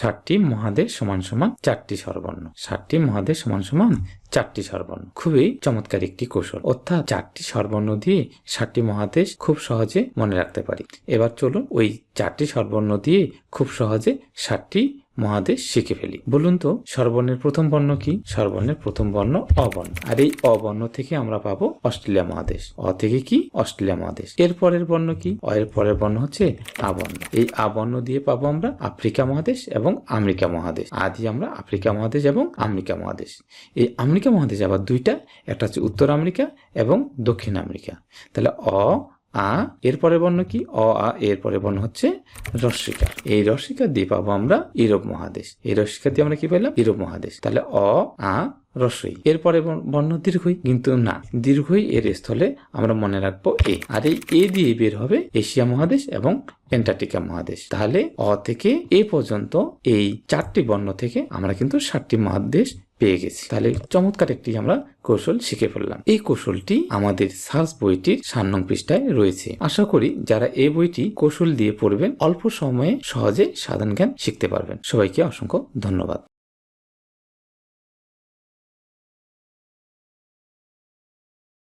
ষাটটি মহাদেশ সমান সমান চারটি স্বরবর্ণ। ষাটটি মহাদেশ সমান সমান চারটি স্বরবর্ণ। খুবই চমৎকার একটি কৌশল। অর্থাৎ চারটি স্বরবর্ণ দিয়ে ষাটটি মহাদেশ খুব সহজে মনে রাখতে পারি। এবার চলুন ওই চারটি স্বরবর্ণ দিয়ে খুব সহজে ষাটটি মহাদেশ শিখে ফেলি। বলুন তো, স্বরবর্ণের প্রথম বর্ণ কি? স্বরবর্ণের প্রথম বর্ণ অবর্ণ। আর এই অবর্ণ থেকে আমরা পাবো অস্ট্রেলিয়া মহাদেশ। অ থেকে কি? অস্ট্রেলিয়া মহাদেশ। এর পরের বর্ণ কি? অ এর পরের বর্ণ হচ্ছে আবর্ণ। এই আবর্ণ দিয়ে পাবো আমরা আফ্রিকা মহাদেশ এবং আমেরিকা মহাদেশ। আদি আমরা আফ্রিকা মহাদেশ এবং আমেরিকা মহাদেশ। এই আমেরিকা মহাদেশ আবার দুইটা, একটা হচ্ছে উত্তর আমেরিকা এবং দক্ষিণ আমেরিকা। তাহলে অ আ এর পরের বর্ণ কি? অ, আ এর পরের বর্ণ হচ্ছে রস্মিকা এই রস্মিকা দিয়ে পাবো আমরা ইউরোপ মহাদেশ। এই রস্মিকা দিয়ে আমরা কি পেলাম ইউরোপ মহাদেশ। তাহলে অ, আ রস্বই এরপরে বর্ণ দীর্ঘই, কিন্তু না। দীর্ঘই এর স্থলে আমরা মনে রাখব এ। আর এই এ দিয়ে বের হবে এশিয়া মহাদেশ এবং অ্যান্টার্কটিকা মহাদেশ। তাহলে অ থেকে এ পর্যন্ত এই চারটি বর্ণ থেকে আমরা কিন্তু সাতটি মহাদেশ পেয়ে গেছি। তাহলে চমৎকার একটি আমরা কৌশল শিখে ফেললাম এই কৌশলটি আমাদের সার্চ বইটির সাত নং পৃষ্ঠায় রয়েছে। আশা করি যারা এই বইটি কৌশল দিয়ে পড়বেন, অল্প সময়ে সহজে সাধারণ জ্ঞান শিখতে পারবেন। সবাইকে অসংখ্য ধন্যবাদ।